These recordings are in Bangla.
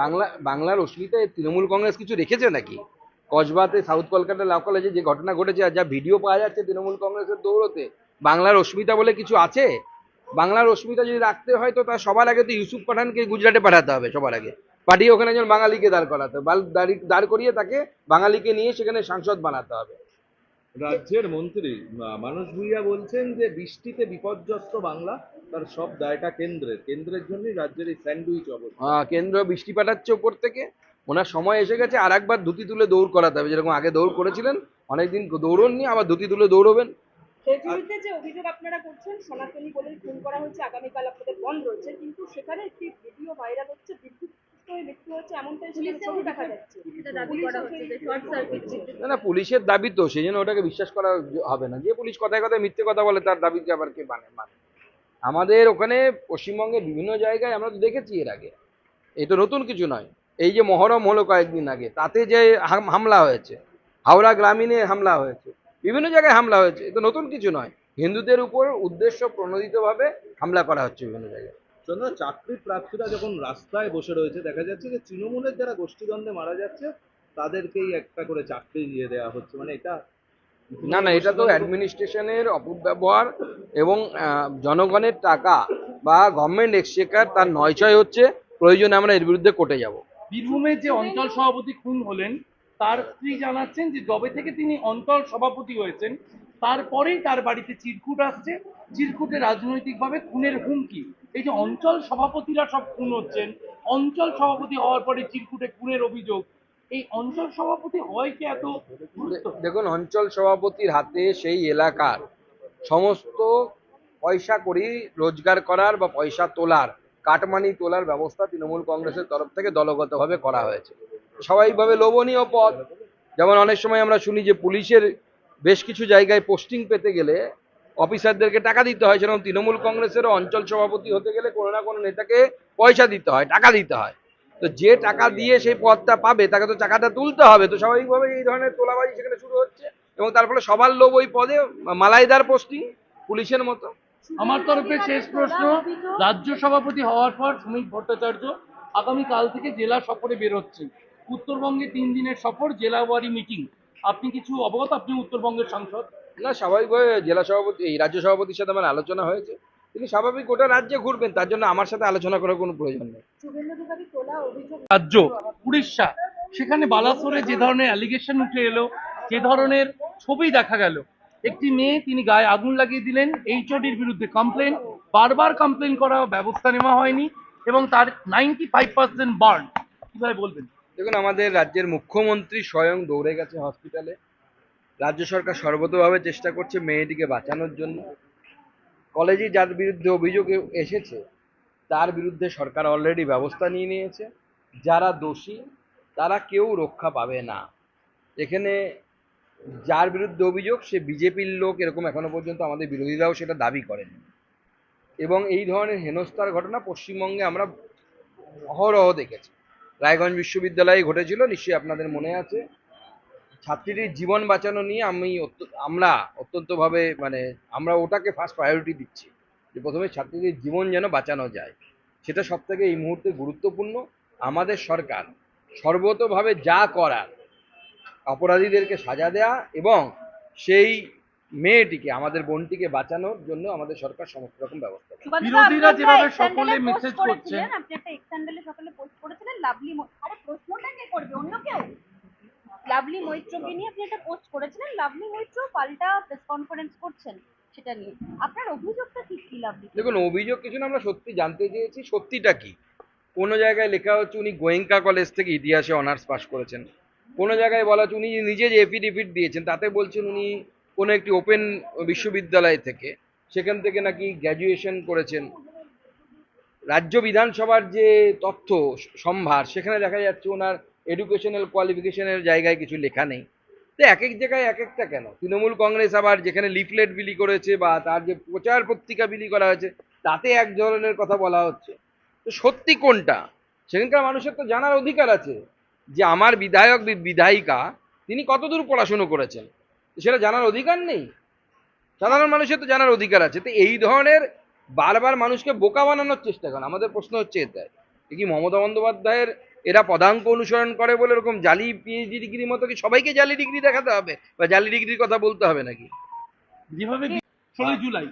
বাংলা, বাংলার অস্মিতায় তৃণমূল কংগ্রেস কিছু রেখেছে নাকি? কসবাতে, সাউথ কলকাতা ল কলেজে যে ঘটনা ঘটেছে আর যা ভিডিও পাওয়া যাচ্ছে তৃণমূল কংগ্রেসের দৌড়তে, বাংলার অস্মিতা বলে কিছু আছে? বাংলার অস্মিতা যদি রাখতে হয় তো তার সবার আগে তো ইউসুফ পাঠানকে গুজরাটে পাঠাতে হবে সবার আগে। পাঠিয়ে ওখানে একজন বাঙালিকে দাঁড় করাতে হবে। দাঁড় করিয়ে তাকে বাঙালিকে নিয়ে সেখানে সাংসদ বানাতে হবে। রাজ্যের মন্ত্রী মানস ভুইয়া বলছেন যে বৃষ্টিতে বিপর্যস্ত বাংলা। তার সব দায়টা কেন্দ্রের। কেন্দ্রের জন্যই রাজ্যের এই স্যান্ডউইচ অবস্থা। আহ, কেন্দ্র বৃষ্টি পাঠাচ্ছে উপর থেকে। ওনার সময় এসে গেছে আর একবার ধুতি তুলে দৌড় করাতে হবে। যেরকম আগে দৌড় করেছিলেন অনেকদিন দৌড়ননি আবার ধুতি তুলে দৌড়বেন। খেজুরিতে যে অভিযোগ আপনারা করছেন সনাতনী বলে খুন করা হয়েছে আগামীকাল আপনাদের বন্ধ রয়েছে কিন্তু সেখানে একটি ভিডিও ভাইরাল হচ্ছে বিদ্যুৎ হয়ে মৃত্যু হচ্ছে এমনটাই সেখানে ছবি দেখা যাচ্ছে। দাবি করা হচ্ছে যে শর্ট সার্কিট না না পুলিশের দাবি তো সেই জন্য ওটাকে বিশ্বাস করা হবে না। যে পুলিশ কথায় কথায় মিথ্যে কথা বলে তার দাবিকে আবার কে মানে মানে? আমাদের ওখানে পশ্চিমবঙ্গের বিভিন্ন জায়গায় আমরা তো দেখেছি এর আগে। এই তো নতুন কিছু নয়। এই যে মহরম হলো কয়েকদিন আগে, তাতে যে হামলা হয়েছে, হাওড়া গ্রামীণে হামলা হয়েছে, বিভিন্ন জায়গায় হামলা হয়েছে, এ তো নতুন কিছু নয়। হিন্দুদের উপর উদ্দেশ্য প্রণোদিতভাবে হামলা করা হচ্ছে বিভিন্ন জায়গায়। চন্দ্র, চাকরির প্রার্থীরা যখন রাস্তায় বসে রয়েছে, দেখা যাচ্ছে যে তৃণমূলের যারা গোষ্ঠীদ্বন্দ্বে মারা যাচ্ছে, তাদেরকেই একটা করে চাকরি দিয়ে দেওয়া হচ্ছে। মানে এটা না না, এটা তো অ্যাডমিনিস্ট্রেশনের অপব্যবহার এবং জনগণের টাকা বা গভর্নমেন্ট এক্সচেকার তার নয়ছয় হচ্ছে প্রয়োজনে আমরা এর বিরুদ্ধে কোর্টে যাব। বীরভূমের যে অঞ্চল সভাপতি খুন হলেন, তার স্ত্রী জানাচ্ছেন যে জবে থেকে তিনি অঞ্চল সভাপতি হয়েছেন, তারপরেই তার বাড়িতে চিরকুট আসছে। চিরকুটে রাজনৈতিকভাবে খুনের হুমকি। এই যে অঞ্চল সভাপতিরা সব খুন হচ্ছেন, অঞ্চল সভাপতি হওয়ার পরে চিরকুটে খুনের অভিযোগ দেখুন, অঞ্চল সভাপতির হাতে সেই এলাকার সমস্ত পয়সা করি রোজগার করার বা পয়সা তোলার, কাটমানি তোলার ব্যবস্থা তৃণমূল কংগ্রেসের তরফ থেকে দলগতভাবে করা হয়েছে। স্বাভাবিকভাবে লোভনীয় পদ যেমন অনেক সময় আমরা শুনি যে পুলিশের বেশ কিছু জায়গায় পোস্টিং পেতে গেলে অফিসারদেরকে টাকা দিতে হয়, সেরকম তৃণমূল কংগ্রেসেরও অঞ্চল সভাপতি হতে গেলে কোনো না কোনো নেতাকে পয়সা দিতে হয়, টাকা দিতে হয়। তো যে টাকা দিয়ে সেই পদটা পাবে তাকে তো টাকাটা তুলতে হবে। তো স্বাভাবিকভাবে এই ধরনের তোলাবাজি সেখানে শুরু হচ্ছে এবং তার ফলে সবার লোভ ওই পদে মালাইদার পোস্টিং পুলিশের মতো। আমার তরফে শেষ প্রশ্ন রাজ্য সভাপতি হওয়ার পর সুমিত ভট্টাচার্য আগামী কাল থেকে জেলা সফরে বেরোচ্ছেন উত্তরবঙ্গে তিন দিনের সফর জেলাওয়ারি মিটিং। আপনি কিছু অবগত? আপনি উত্তরবঙ্গের সাংসদ। না স্বাভাবিকভাবে জেলা সভাপতি এই রাজ্য সভাপতির সাথে আমার আলোচনা হয়েছে। তিনি স্বাভাবিক গোটা রাজ্যে ঘুরবেন তার জন্য আমার সাথে আলোচনা করার কোনো প্রয়োজন নেই। রাজ্য উড়িষ্যা সেখানে বালাসোরে যে ধরনের অ্যালিগেশন উঠে এলো যে ধরনের ছবি দেখা গেল একটি মেয়ে তিনি গায়ে আগুন লাগিয়ে দিলেন এইচওডির বিরুদ্ধে কমপ্লেন বারবার কমপ্লেন করা ব্যবস্থা নেওয়া হয়নি এবং তার নাইনটি ফাইভ পার্সেন্ট বার্ন কীভাবে বলবেন? দেখুন আমাদের রাজ্যের মুখ্যমন্ত্রী স্বয়ং দৌড়ে গেছে হসপিটালে রাজ্য সরকার সর্বতভাবে চেষ্টা করছে মেয়েটিকে বাঁচানোর জন্য। কলেজে যার বিরুদ্ধে অভিযোগ এসেছে, তার বিরুদ্ধে সরকার অলরেডি ব্যবস্থা নিয়ে নিয়েছে। যারা দোষী, তারা কেউ রক্ষা পাবে না। এখানে যার বিরুদ্ধে অভিযোগ, সে বিজেপির লোক এরকম এখনও পর্যন্ত আমাদের বিরোধীরাও সেটা দাবি করেন। এবং এই ধরনের হেনস্থার ঘটনা পশ্চিমবঙ্গে আমরা অহরহ দেখেছি। রায়গঞ্জ বিশ্ববিদ্যালয়ে ঘটেছিল, নিশ্চয়ই আপনাদের মনে আছে। ছাত্রীটির জীবন বাঁচানো নিয়ে আমি আমরা অত্যন্তভাবে মানে আমরা ওটাকে ফার্স্ট প্রায়োরিটি দিচ্ছি। যে প্রথমে ছাত্রীদের জীবন যেন বাঁচানো যায়। সেটা সব থেকে এই মুহূর্তে গুরুত্বপূর্ণ। আমাদের সরকার সর্বতভাবে যা করার অপরাধীদেরকে সাজা দেয়া এবং সেই মেয়েটিকে আমাদের বোনটিকে বাঁচানোর জন্য আমাদের সরকার সমস্ত রকম ব্যবস্থা বিরোধীরা যেভাবে সকলে মেসেজ করছেন। আপনি একটা এক্সট্যান্ডেলে সকালে পোস্ট করেছিলেন লাভলি আরে প্রশ্নটা কে করবে অন্য কেউ লাভলি মৈত্রকে নিয়ে আপনি একটা পোস্ট করেছিলেন। লাভলি মৈত্র পাল্টা প্রেস কনফারেন্স করছেন সেটা নিয়ে। আপনার অভিযোগটা ঠিক কি লাভলি? দেখুন অভিযোগ কিছু না আমরা সত্যি জানতে চেয়েছি। সত্যিটা কি? কোনো জায়গায় লেখা হচ্ছে উনি গোয়েঙ্কা কলেজ থেকে ইতিহাসে অনার্স পাশ করেছেন। কোনো জায়গায় বলা হচ্ছে উনি নিজে যে এফিডেভিট দিয়েছেন তাতে বলছেন উনি কোনো একটি ওপেন বিশ্ববিদ্যালয় থেকে সেখান থেকে নাকি গ্র্যাজুয়েশন করেছেন। রাজ্য বিধানসভার যে তথ্য সম্ভার সেখানে দেখা যাচ্ছে ওনার এডুকেশনাল কোয়ালিফিকেশনের জায়গায় কিছু লেখা নেই। তো এক এক জায়গায় এক একটা কেন? তৃণমূল কংগ্রেস আবার যেখানে লিফলেট বিলি করেছে বা তার যে প্রচার পত্রিকা বিলি করা হয়েছে, তাতে এক ধরনের কথা বলা হচ্ছে। তো সত্যি কোনটা? সেখানকার মানুষের তো জানার অধিকার আছে যে আমার বিধায়ক বিধায়িকা, তিনি কতদূর পড়াশুনো করেছেন? সেটা জানার অধিকার নেই। সাধারণ মানুষের তো জানার অধিকার আছে। তো এই ধরনের বারবার মানুষকে বোকা বানানোর চেষ্টা করেন আমাদের প্রশ্ন হচ্ছে এটাই। এ কি মমতা বন্দ্যোপাধ্যায়ের এরা পদাঙ্ক অনুসরণ করে বলে এরকম জালি পিএইচডি ডিগ্রির মতো কি সবাইকে জালি ডিগ্রি দেখাতে হবে? বা জালি ডিগ্রির কথা বলতে হবে নাকি? যেভাবে জুলাই।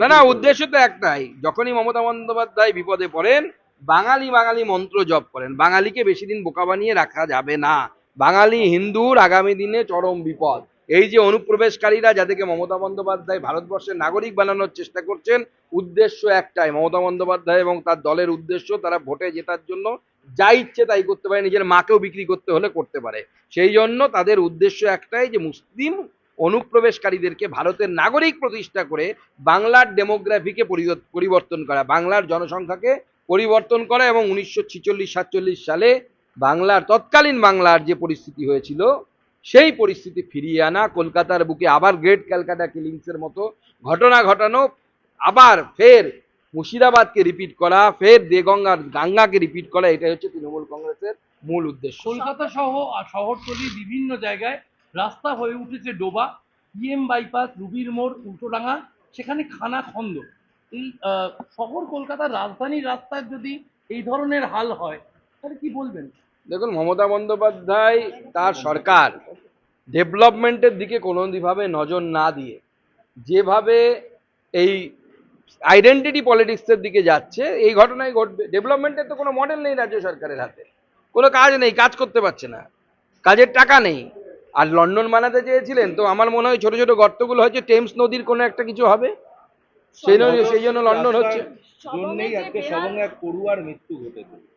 না না উদ্দেশ্য তো একটাই। যখনই মমতা বন্দ্যোপাধ্যায় বিপদে পড়েন বাঙালি বাঙালি মন্ত্র জপ করেন। বাঙালিকে বেশি দিন বোকা বানিয়ে রাখা যাবে না। বাঙালি হিন্দুর আগামী দিনে চরম বিপদ। এই যে অনুপ্রবেশকারীরা যাদেরকে মমতা বন্দ্যোপাধ্যায় ভারতবর্ষের নাগরিক বানানোর চেষ্টা করছেন, উদ্দেশ্য একটাই, মমতা বন্দ্যোপাধ্যায় এবং তার দলের উদ্দেশ্য তারা ভোটে জেতার জন্য যা ইচ্ছে তাই করতে পারে, নিজের মাকেও বিক্রি করতে হলে করতে পারে। সেই জন্য তাদের উদ্দেশ্য একটাই যে মুসলিম অনুপ্রবেশকারীদেরকে ভারতের নাগরিক প্রতিষ্ঠা করে বাংলার ডেমোগ্রাফিকে পরিবর্ত- পরিবর্তন করা, বাংলার জনসংখ্যাকে পরিবর্তন করা এবং উনিশশো ছিচল্লিশ সাতচল্লিশ সালে বাংলার, তৎকালীন বাংলার যে পরিস্থিতি হয়েছিল সেই পরিস্থিতি ফিরিয়ে আনা, কলকাতার বুকে আবার গ্রেট ক্যালকাটা কিলিংসের মতো ঘটনা ঘটানো, আবার ফের মুর্শিদাবাদকে রিপিট করা, ফের দেগঙ্গার গাঙ্গাকে রিপিট করা, এটাই হচ্ছে তৃণমূল কংগ্রেসের মূল উদ্দেশ্য। কলকাতা সহ, শহরতলি বিভিন্ন জায়গায় রাস্তা হয়ে উঠেছে ডোবা ইএম বাইপাস রুবির মোড়, উল্টোডাঙ্গা, সেখানে খানা খন্দ। এই শহর কলকাতার রাজধানীর রাস্তায় যদি এই ধরনের হাল হয়, তাহলে কি বলবেন? দেখুন, মমতা বন্দ্যোপাধ্যায় তার সরকার ডেভেলপমেন্টের দিকে কোনোভাবে নজর না দিয়ে যেভাবে এই আইডেন্টিটি পলিটিক্সের দিকে যাচ্ছে, এই ঘটনাই ঘটবে। ডেভেলপমেন্টের তো কোনো মডেল নেই রাজ্য সরকারের হাতে। কোনো কাজ নেই, কাজ করতে পারছে না। কাজের টাকা নেই। আর লন্ডন বানাতে চেয়েছিলেন, তো আমার মনে হয় ছোট ছোট গর্তগুলো হচ্ছে টেমস নদীর কোনো একটা কিছু হবে। সেই জন্য সেই জন্য লন্ডন হচ্ছে।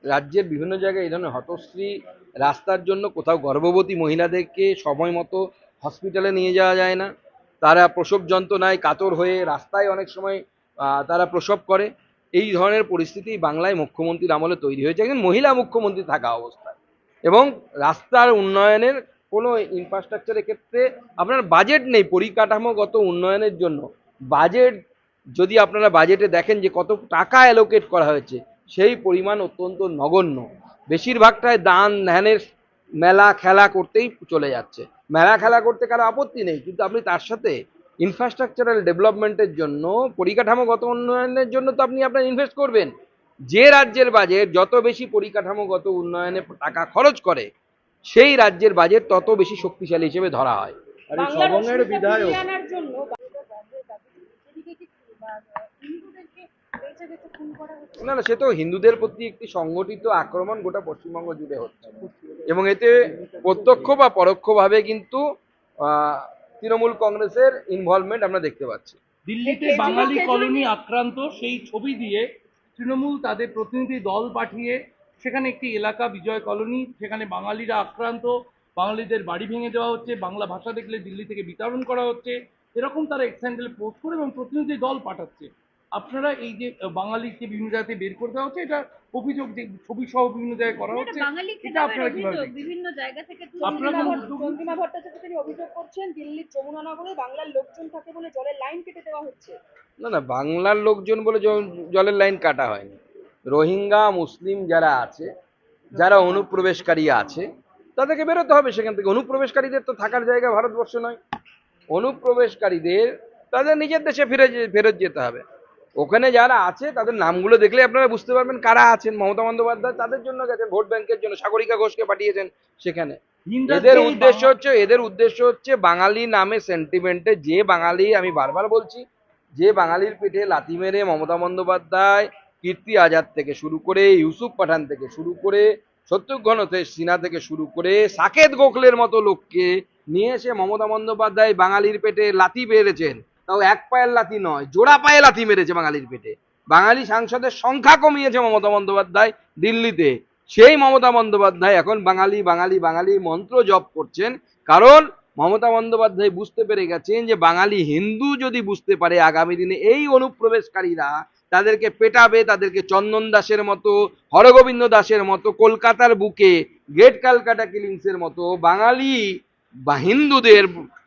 রাজ্যের বিভিন্ন জায়গায় এই ধরনের হতশ্রী রাস্তার জন্য কোথাও গর্ভবতী মহিলাদেরকে সময় মতো হসপিটালে নিয়ে যাওয়া যায় না। তারা প্রসব যন্ত্রণায় কাতর হয়ে রাস্তায় অনেক সময় আহ, তারা প্রসব করে। এই ধরনের পরিস্থিতি বাংলায় মুখ্যমন্ত্রীর আমলে তৈরি হয়েছে। একজন মহিলা মুখ্যমন্ত্রী থাকা অবস্থায়। এবং রাস্তার উন্নয়নের কোনো ইনফ্রাস্ট্রাকচারের ক্ষেত্রে আপনার বাজেট নেই পরিকাঠামোগত উন্নয়নের জন্য। বাজেট যদি আপনারা বাজেটে দেখেন যে কত টাকা অ্যালোকেট করা হয়েছে সেই পরিমাণ অত্যন্ত নগণ্য। বেশিরভাগটাই দান ধ্যানের মেলা খেলা করতেই চলে যাচ্ছে। মেলা খেলা করতে কারও আপত্তি নেই কিন্তু আপনি তার সাথে ইনফ্রাস্ট্রাকচারাল ডেভেলপমেন্টের জন্য পরিকাঠামোগত উন্নয়নের জন্য তো আপনি আপনার ইনভেস্ট করবেন। যে রাজ্যের বাজেট যত বেশি পরিকাঠামোগত উন্নয়নে টাকা খরচ করে সেই রাজ্যের বাজেট তত বেশি শক্তিশালী হিসেবে ধরা হয়। আর এই সবংয়ের বিধায়ক না না সে তো হিন্দুদের প্রতি একটি সংগঠিত আক্রমণ গোটা পশ্চিমবঙ্গ জুড়ে হচ্ছে। এবং এতে প্রত্যক্ষ বা পরোক্ষভাবে কিন্তু তৃণমূল কংগ্রেসের ইনভলভমেন্ট আমরা দেখতে পাচ্ছি। দিল্লিতে বাঙালি কলোনি আক্রান্ত সেই ছবি দিয়ে তৃণমূল তাদের প্রতিনিধি দল পাঠিয়ে সেখানে একটি এলাকা বিজয় কলোনি সেখানে বাঙালিরা আক্রান্ত বাঙালিদের বাড়ি ভেঙে দেওয়া হচ্ছে বাংলা ভাষা দেখলে দিল্লি থেকে বিতরণ করা হচ্ছে। এরকম তারা এক্সেন্ডেল পোস্ট করে এবং প্রতিনিধি দল পাঠাচ্ছে। আপনারা এই যে বাঙালিকে বিভিন্ন জায়গাতে বের করে দেওয়া হচ্ছে এটা অভিযোগ যে ছবি সহ বিভিন্ন জায়গায় করা হচ্ছে এটা আপনারা কীভাবে বিভিন্ন জায়গা থেকে চন্দ্রিমা ভট্টাচার্য তিনি অভিযোগ করছেন দিল্লির যমুনানগরে বাংলার লোকজন থাকে বলে জলের লাইন কেটে দেওয়া হচ্ছে। না না বাংলার লোকজন বলে জলের লাইন কাটা হয়নি। রোহিঙ্গা মুসলিম যারা আছে যারা অনুপ্রবেশকারী আছে তাদেরকে বেরোতে হবে সেখান থেকে। অনুপ্রবেশকারীদের তো থাকার জায়গা ভারতবর্ষ নয়। অনুপ্রবেশকারীদের তাদের নিজের দেশে ফিরে ফেরত যেতে হবে। ওখানে যারা আছে তাদের নামগুলো দেখলে আপনারা বুঝতে পারবেন কারা আছেন। মমতা বন্দ্যোপাধ্যায় তাদের জন্য গেছেন ভোট ব্যাংকের জন্য। সাগরিকা ঘোষকে পাঠিয়েছেন সেখানে। এদের উদ্দেশ্য হচ্ছে এদের উদ্দেশ্য হচ্ছে বাঙালি নামে সেন্টিমেন্টে যে বাঙালি আমি বারবার বলছি যে বাঙালির পিঠে লাথি মেরে মমতা বন্দ্যোপাধ্যায় কীর্তি আজাদ থেকে শুরু করে ইউসুফ পাঠান থেকে শুরু করে শত্রুঘ্ন সিনা থেকে শুরু করে সাকেত গোখলের মতো লোককে নিয়ে এসে মমতা বন্দ্যোপাধ্যায় বাঙালির পেটে লাথি মেরেছেন। তাও এক পায়ের লাথি নয়, জোড়া পায়ে লাথি মেরেছে বাঙালির পেটে। বাঙালি সাংসদের সংখ্যা কমিয়েছে মমতা বন্দ্যোপাধ্যায় দিল্লিতে। সেই মমতা বন্দ্যোপাধ্যায় এখন বাঙালি বাঙালি বাঙালি মন্ত্র জপ করছেন। কারণ মমতা বন্দ্যোপাধ্যায় বুঝতে পেরে গেছেন যে বাঙালি হিন্দু যদি বুঝতে পারে আগামী দিনে এই অনুপ্রবেশকারীরা তাদেরকে পেটাবে, তাদেরকে চন্দন দাসের মতো, হরগোবিন্দ দাসের মতো, কলকাতার বুকে, গ্রেট ক্যালকাটা কিলিংসের মতো বাঙালি বা হিন্দুদের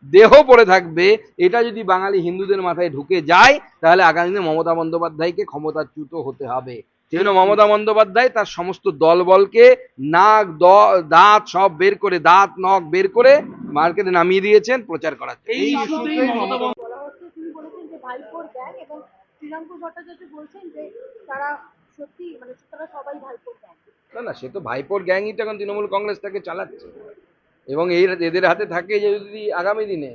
দেহ পড়ে থাকবে, এটা যদি বাঙালি হিন্দুদের মাথায় ঢুকে যায়, তাহলে আগামী দিনে মমতা বন্দ্যোপাধ্যায়কে ক্ষমতাচ্যুত হতে হবে। সেই জন্য মমতা বন্দ্যোপাধ্যায় তার সমস্ত দলবলকে নাক দাঁত সব বের করে, দাঁত, নখ বের করে মার্কেটে নামিয়ে দিয়েছেন প্রচার করার এই ইস্যুতেই মমতা বন্দ্যোপাধ্যায়। বলা হচ্ছে তিনি বলেছেন যে ভাইপোর গ্যাং এবং শ্রীরামপুর ভট্টাচার্য বলছেন যে তারা সত্যি মানে তারা আপনারা সবাই ভাইপোর গ্যাং না না সে তো ভাইপোর গ্যাংই তো এখন তৃণমূল কংগ্রেসটাকে চালাচ্ছে। এবং এই এদের হাতে থাকে যে যদি আগামী দিনে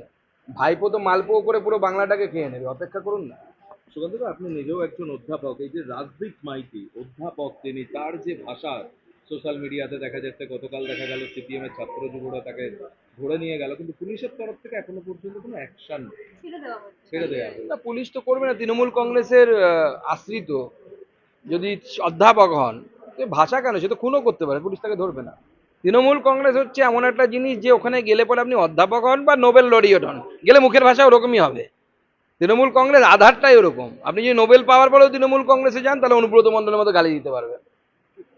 ভাইপো তো মালপো করে পুরো বাংলাটাকে খেয়ে নেবে অপেক্ষা করুন না। সুগন্ধদা আপনি নিজেও একজন অধ্যাপক এই যে রাজদীপ মাইতি অধ্যাপক তিনি তার যে ভাষা সোশ্যাল মিডিয়াতে দেখা যাচ্ছে গতকাল দেখা গেল সিপিএম এর ছাত্র যুবরা তাকে ধরে নিয়ে গেল কিন্তু পুলিশের তরফ থেকে এখনও পর্যন্ত কোনো অ্যাকশন ছেড়ে দেওয়া না পুলিশ তো করবে না তৃণমূল কংগ্রেসের আশ্রিত। যদি অধ্যাপক হন সে ভাষা কেন? সে তো খুনও করতে পারে পুলিশ তাকে ধরবে না। তৃণমূল কংগ্রেস হচ্ছে এমন একটা জিনিস যে ওখানে গেলে পরে আপনি অধ্যাপক হন বা নোবেল লরিয়েট হন। গেলে মুখের ভাষা ওরকমই হবে। তৃণমূল কংগ্রেস আধারটাই ওরকম। আপনি যদি নোবেল পাওয়ার পরেও তৃণমূল কংগ্রেসে যান তাহলে অনুব্রত মন্ডলের মতো গালি দিতে পারবেন